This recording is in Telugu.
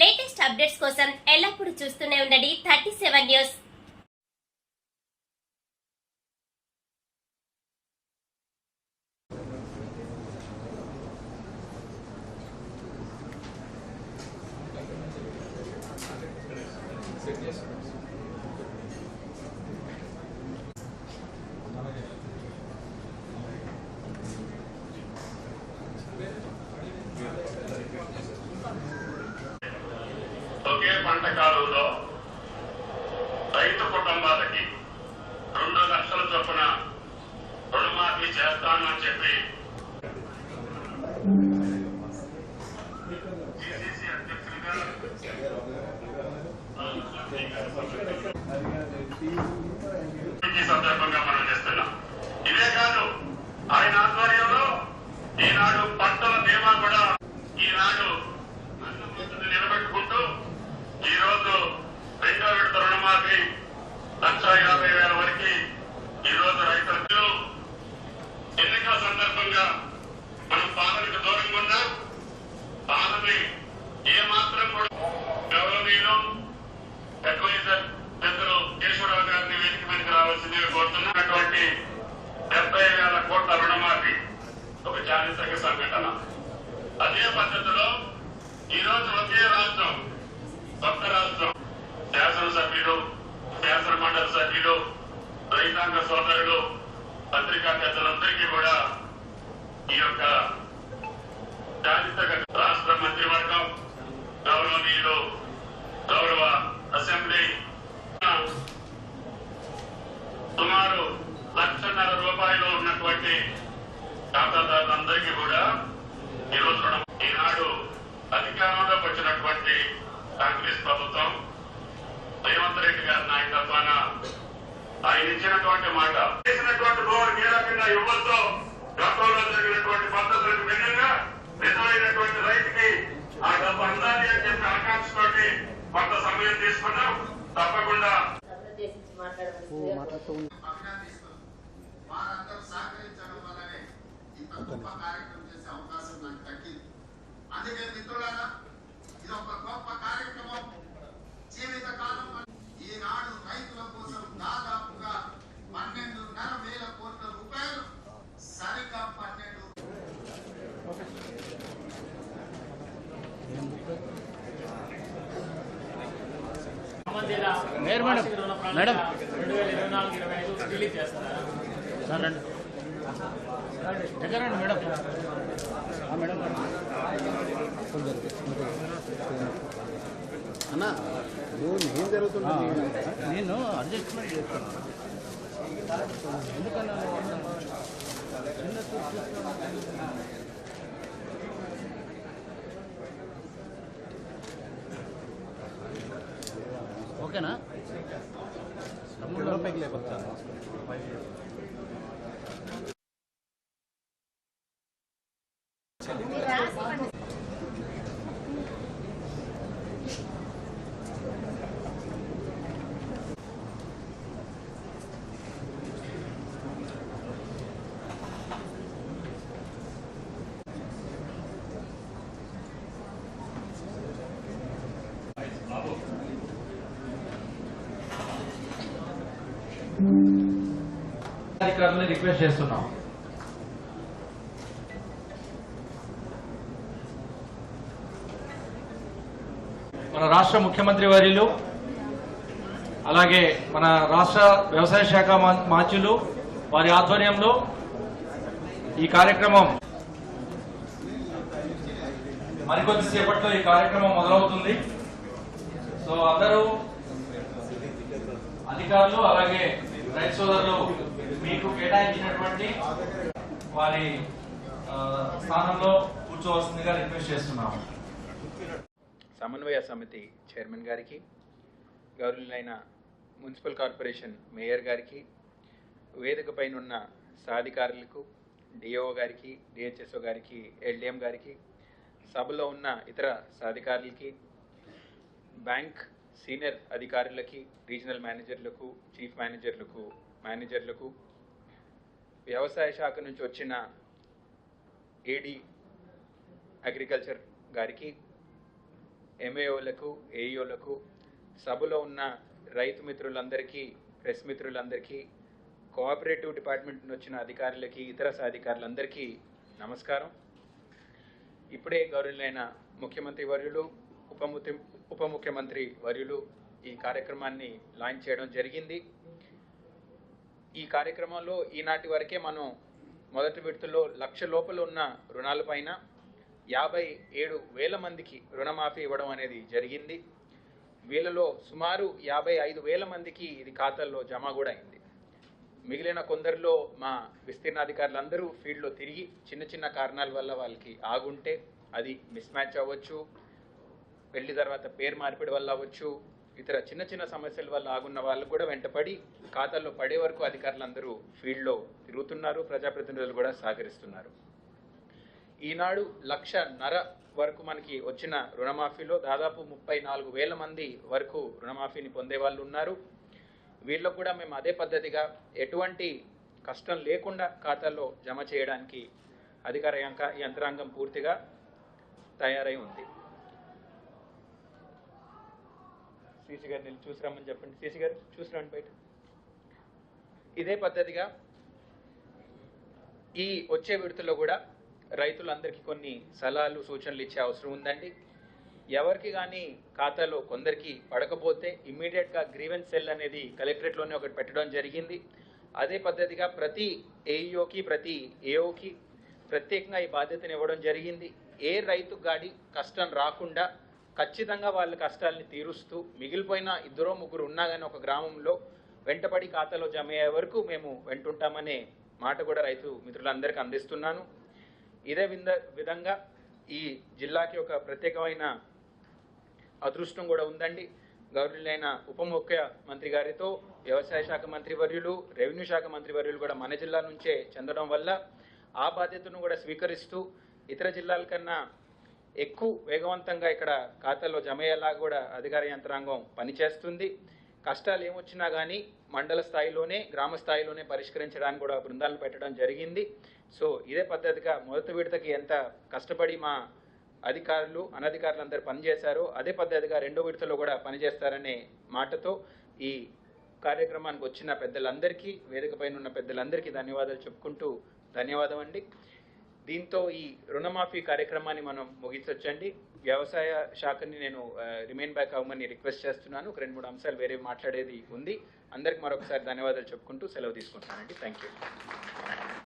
లేటెస్ట్ అప్డేట్స్ కోసం ఎల్లప్పుడూ చూస్తూనే ఉండండి థర్టీ సెవెన్ న్యూస్. ఒకే పంట కాలంలో రైతు కుటుంబాలకి రెండు లక్షల చొప్పున రుణమాఫీ చేస్తానని చెప్పి ఈ సందర్భంగా మనం చేస్తున్నాం. ఇదే కాదు ఆయన ఆధ్వర్యంలో ఈనాడు పంటల బీమా కూడా ఈనాడు అన్నమూర్తిని నిలబెట్టుకుంటూ ఈ రోజు రెండో విడత రుణమాఫీ లక్ష యాభై వేల వరకు ఈ రోజు రైతులకు ఎన్నికల సందర్భంగా మనం పాలనకు దూరంగా ఉన్నాం పాలని ఏ మాత్రం కూడా గౌరవనీయులు అడ్వైజర్ పెద్దలు కేశవరావు గారిని వేదిక మీదకి రావాల్సిందిగా కోరుతున్నటువంటి డెబ్బై వేల కోట్ల రుణమాఫీ ఒక చారిత్రక సంఘటన. అదే పద్ధతిలో ఈరోజు ఒకే రాష్ట్రం కొత్త రాష్ట్రం శాసనసభ్యులు శాసన మండలి సభ్యులు రైతాంగ సోదరులు పత్రికా పెద్దలందరికీ కూడా ఈ యొక్క చారిత్రక రాష్ట్ర మంత్రివర్గం గౌరవనీయులు ఆయన ఇచ్చినటువంటి మాట. చేసినటువంటి లోన్ ఏ రకంగా ఇవ్వద్దో. గతంలో జరిగినటువంటి పద్ధతులకు భిన్నంగా నిజమైనటువంటి రైతుకి ఆ డబ్బు అందాలి అని చెప్పి ఆకాంక్షతోటి కొంత సమయం తీసుకున్నాం. తప్పకుండా అభినందిస్తూ వారందరూ సహకరించడం వల్లనే ఇంత గొప్ప కార్యక్రమం చేసే అవకాశం నాకు దక్కింది అందుకే మిత్రులారా ఇది ఒక గొప్ప కార్యక్రమం. జీవిత కాలం ఈనాడు రైతుల కోసం దాదాపుగా పన్నెండున్నర వేల కోట్ల రూపాయలు సరిగ్గా పన్నెండు మేడం మేడం. మేడం. సార్ రండి. దగ్గర రండి మేడం. మేడం. అన్నా నువ్వు ఏం జరుగుతుంది? ఆ, నేను అడ్జస్ట్మెంట్ చేస్తాను. ఎందుకన్నా? చిన్న ಓಕೆನಾ ತಮಿಳ್ನಾಡು ಪೈಗ್ಲೇ ಬರ್ತಾನೆ అధికారులను రిక్వెస్ట్ చేస్తున్నాం. మన రాష్ట్ర ముఖ్యమంత్రి వర్యులు అలాగే మన రాష్ట్ర వ్యవసాయ శాఖ మాచులు వారి ఆధ్వర్యంలో ఈ కార్యక్రమం మరికొద్దిసేపట్లో ఈ కార్యక్రమం మొదలవుతుంది. సో అందరూ అధికారులు అలాగే రైతు సోదరులు మీకు కేటాయించినటువంటి వారి స్థానంలో కూర్చోవలసిందిగా రిక్వెస్ట్ చేస్తున్నాము. సమన్వయ సమితి చైర్మన్ గారికి గౌరవులైన మున్సిపల్ కార్పొరేషన్ మేయర్ గారికి వేదిక పైన ఉన్న సాధికారులకు డిఓ గారికి డిహెచ్ఎస్ఓ గారికి ఎల్డిఎం గారికి సభలో ఉన్న ఇతర సాధికారులకి బ్యాంక్ సీనియర్ అధికారులకి రీజనల్ మేనేజర్లకు చీఫ్ మేనేజర్లకు మేనేజర్లకు వ్యవసాయ శాఖ నుంచి వచ్చిన ఏడి అగ్రికల్చర్ గారికి ఎంఏఓలకు ఏఈఓలకు సభలో ఉన్న రైతు మిత్రులందరికీ ప్రెస్ మిత్రులందరికీ కోఆపరేటివ్ డిపార్ట్మెంట్ నుంచి వచ్చిన అధికారులకి ఇతర సాధికారులందరికీ నమస్కారం. ఇప్పుడే గౌరవులైన ముఖ్యమంత్రి వర్యులు ఉప ఉప ముఖ్యమంత్రి వర్యులు ఈ కార్యక్రమాన్ని లాంచ్ చేయడం జరిగింది. ఈ కార్యక్రమంలో ఈనాటి వరకే మనం మొదటి విడతలో లక్ష లోపల ఉన్న రుణాలపైన యాభై ఏడు వేల మందికి రుణమాఫీ ఇవ్వడం అనేది జరిగింది. వీళ్ళలో సుమారు యాభై ఐదు వేల మందికి ఇది ఖాతాల్లో జమ కూడా అయింది. మిగిలిన కొందరిలో మా విస్తీర్ణాధికారులందరూ ఫీల్డ్లో తిరిగి చిన్న చిన్న కారణాల వల్ల వాళ్ళకి ఆగుంటే అది మిస్ మ్యాచ్ అవ్వచ్చు. పెళ్ళి తర్వాత పేరు మార్పిడి వల్ల అవ్వచ్చు ఇతర చిన్న చిన్న సమస్యల వల్ల ఆగున్న వాళ్ళు కూడా వెంటపడి ఖాతాల్లో పడే వరకు అధికారులందరూ ఫీల్డ్లో తిరుగుతున్నారు ప్రజాప్రతినిధులు కూడా సహకరిస్తున్నారు. ఈనాడు లక్ష నర వరకు మనకి వచ్చిన రుణమాఫీలో దాదాపు ముప్పై నాలుగు వేల మంది వరకు రుణమాఫీని పొందే వాళ్ళు ఉన్నారు. వీళ్ళకు కూడా మేము అదే పద్ధతిగా ఎటువంటి కష్టం లేకుండా ఖాతాల్లో జమ చేయడానికి అధికార యంత్రాంగం పూర్తిగా తయారై ఉంది. సీసీ గారిని నేను చూసి రమ్మని చెప్పండి. సీసీ గారు చూసి రండి బయట. ఇదే పద్ధతిగా ఈ వచ్చే విడతలో కూడా రైతులందరికీ కొన్ని సలహాలు సూచనలు ఇచ్చే అవసరం ఉందండి. ఎవరికి కానీ ఖాతాలో కొందరికి పడకపోతే ఇమ్మీడియట్గా గ్రీవెన్స్ సెల్ అనేది కలెక్టరేట్లోనే ఒకటి పెట్టడం జరిగింది. అదే పద్ధతిగా ప్రతి ఏఈఓకి ప్రతి ఏఓకి ప్రత్యేకంగా ఈ బాధ్యతను ఇవ్వడం జరిగింది. ఏ రైతు గాడి కష్టం రాకుండా ఖచ్చితంగా వాళ్ళ కష్టాలని తీరుస్తూ మిగిలిపోయిన ఇద్దరో ముగ్గురు ఉన్నా కానీ ఒక గ్రామంలో వెంటపడి ఖాతాలో జమ అయ్యే వరకు మేము వెంటుంటామనే మాట కూడా రైతు మిత్రులందరికీ అందిస్తున్నాను. ఇదే వింద విధంగా ఈ జిల్లాకి ఒక ప్రత్యేకమైన అదృష్టం కూడా ఉందండి. గౌరవులైన ఉప ముఖ్యమంత్రి గారితో వ్యవసాయ శాఖ మంత్రి వర్యులు రెవెన్యూ శాఖ మంత్రి వర్యులు కూడా మన జిల్లా నుంచే చెందడం వల్ల ఆ బాధ్యతను కూడా స్వీకరిస్తూ ఇతర జిల్లాల కన్నా ఎక్కువ వేగవంతంగా ఇక్కడ ఖాతాలో జమ అయ్యేలా కూడా అధికార యంత్రాంగం పనిచేస్తుంది. కష్టాలు ఏమొచ్చినా కానీ మండల స్థాయిలోనే గ్రామ స్థాయిలోనే పరిష్కరించడానికి కూడా బృందాలను పెట్టడం జరిగింది. సో ఇదే పద్ధతిగా మొదటి విడతకి ఎంత కష్టపడి మా అధికారులు అనధికారులు అందరూ పనిచేశారో అదే పద్ధతిగా రెండో విడతలో కూడా పనిచేస్తారనే మాటతో ఈ కార్యక్రమానికి వచ్చిన పెద్దలందరికీ వేదిక పైన ఉన్న పెద్దలందరికీ ధన్యవాదాలు చెప్పుకుంటూ ధన్యవాదం అండి. దీంతో ఈ రుణమాఫీ కార్యక్రమాన్ని మనం ముగించవచ్చండి వ్యవసాయ శాఖని నేను రిమైన్ బ్యాక్ అవ్వమని రిక్వెస్ట్ చేస్తున్నాను. ఒక రెండు మూడు అంశాలు వేరే మాట్లాడేది ఉంది. అందరికి మరొకసారి ధన్యవాదాలు చెప్పుకుంటూ సెలవు తీసుకుంటున్నానండి. Thank you